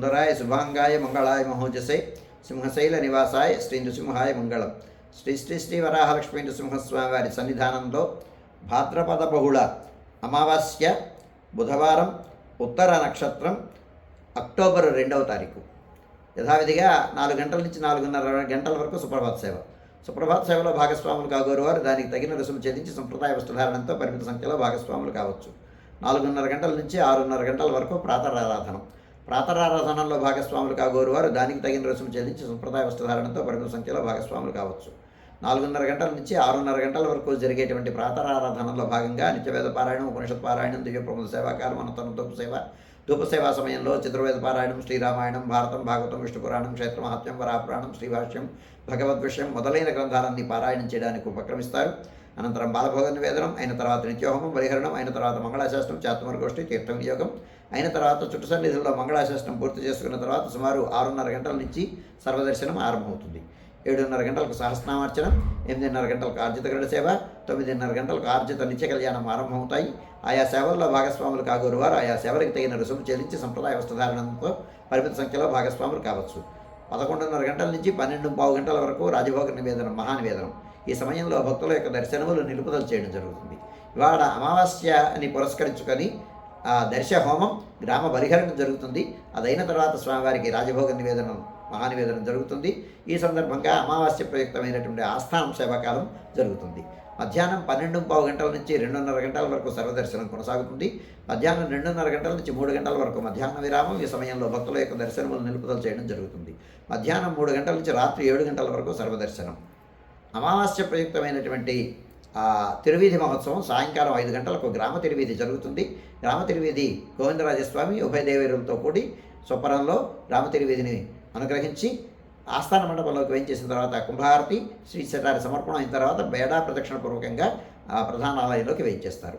సుందరాయ శుభాంగాయ మంగళాయ మహోజసే సింహశైల నివాసాయ శ్రీ నృసింహాయ మంగళం. శ్రీ శ్రీ శ్రీ వరాహలక్ష్మీ నృసింహస్వామి వారి సన్నిధానంలో భాద్రపద బహుళ అమావాస్య బుధవారం ఉత్తర నక్షత్రం అక్టోబర్ రెండవ తారీఖు. యథావిధిగా నాలుగు గంటల నుంచి నాలుగున్నర గంటల వరకు సుప్రభాత సేవ. సుప్రభాత సేవలో భాగస్వాములు కాగోరు వారు దానికి తగిన రుసుము చెల్లించి సంప్రదాయ వస్త్రధారణంతో పరిమిత సంఖ్యలో భాగస్వాములు కావచ్చు. నాలుగున్నర గంటల నుంచి ఆరున్నర గంటల వరకు ప్రాతరారాధనం. ప్రాతరారాధనలో భాగస్వాములు కాగోరు వారు దానికి తగిన రుసుము చెల్లించి సంప్రదాయ వస్త్రధారణతో పరిమిత సంఖ్యలో భాగస్వాములు కావచ్చు. నాలుగున్నర గంటల నుంచి ఆరున్నర గంటల వరకు జరిగేటువంటి ప్రాతరారాధనలో భాగంగా నిత్యవేద పారాయణం ఉపనిషత్ పారాయణం దివ్య ప్రముఖ సేవాకారం అనంతరం ధూప సేవ ధూప సేవా సమయంలో చతుర్వేద పారాయణం శ్రీరామాయణం భారతం భాగవతం విష్ణు పురాణం క్షేత్ర మహాత్మ్యం వరాపురాణం శ్రీభాష్యం భగవద్విషయం మొదలైన గ్రంథాలన్నీ పారాయణం చేయడానికి ఉపక్రమిస్తారు. అనంతరం బాలభోగ నివేదనం అయిన తర్వాత నిత్యోహమం పరిహరణం అయిన తర్వాత మంగళాశాస్త్రం చాతుమర గోష్ఠి తీర్థ వినియోగం అయిన తర్వాత చుట్టు సన్నిధుల్లో మంగళాశాస్త్రం పూర్తి చేసుకున్న తర్వాత సుమారు ఆరున్నర గంటల నుంచి సర్వదర్శనం ఆరంభమవుతుంది. ఏడున్నర గంటలకు సహస్నామార్చనం ఎనిమిదిన్నర గంటలకు ఆర్జిత గరుడ సేవ తొమ్మిదిన్నర గంటలకు ఆర్జిత నిత్య కళ్యాణం ఆరంభమవుతాయి. ఆయా సేవల్లో భాగస్వాములు కాగోరు వారు ఆయా సేవలకు తగిన రుసుము చెల్లించి సంప్రదాయ వస్త్రధారణంతో పరిమిత సంఖ్యలో భాగస్వాములు కావచ్చు. పదకొండున్నర గంటల నుంచి పన్నెండు పావు గంటల వరకు రాజభోగ నివేదనం మహానివేదనం. ఈ సమయంలో భక్తుల యొక్క దర్శనములు నిలుపుదల చేయడం జరుగుతుంది. ఇవాళ అమావాస్యని పురస్కరించుకొని ఆ దర్శ హోమం గ్రామ బలిహరణ జరుగుతుంది. అదైన తర్వాత స్వామివారికి రాజభోగ నివేదనం మహానివేదనం జరుగుతుంది. ఈ సందర్భంగా అమావాస్య ప్రయుక్తమైనటువంటి ఆస్థానం సేవాకాలం జరుగుతుంది. మధ్యాహ్నం పన్నెండు పావు గంటల నుంచి రెండున్నర గంటల వరకు సర్వదర్శనం కొనసాగుతుంది. మధ్యాహ్నం రెండున్నర గంటల నుంచి మూడు గంటల వరకు మధ్యాహ్న విరామం. ఈ సమయంలో భక్తుల యొక్క దర్శనములు నిలుపుదల చేయడం జరుగుతుంది. మధ్యాహ్నం మూడు గంటల నుంచి రాత్రి ఏడు గంటల వరకు సర్వదర్శనం. అమావాస్య ప్రయుక్తమైనటువంటి తిరువీధి మహోత్సవం సాయంకాలం ఐదు గంటలకు గ్రామ తిరువీధి జరుగుతుంది గ్రామ తిరువీధి గోవిందరాజస్వామి ఉభయదేవేరులతో కూడి స్వపరంలో గ్రామ తిరువీధిని అనుగ్రహించి ఆస్థాన మండపంలోకి వేయించేసిన తర్వాత కుంభారతి శ్రీ శటారి సమర్పణ అయిన తర్వాత బేడా ప్రదక్షిణ పూర్వకంగా ప్రధాన ఆలయంలోకి వేయించేస్తారు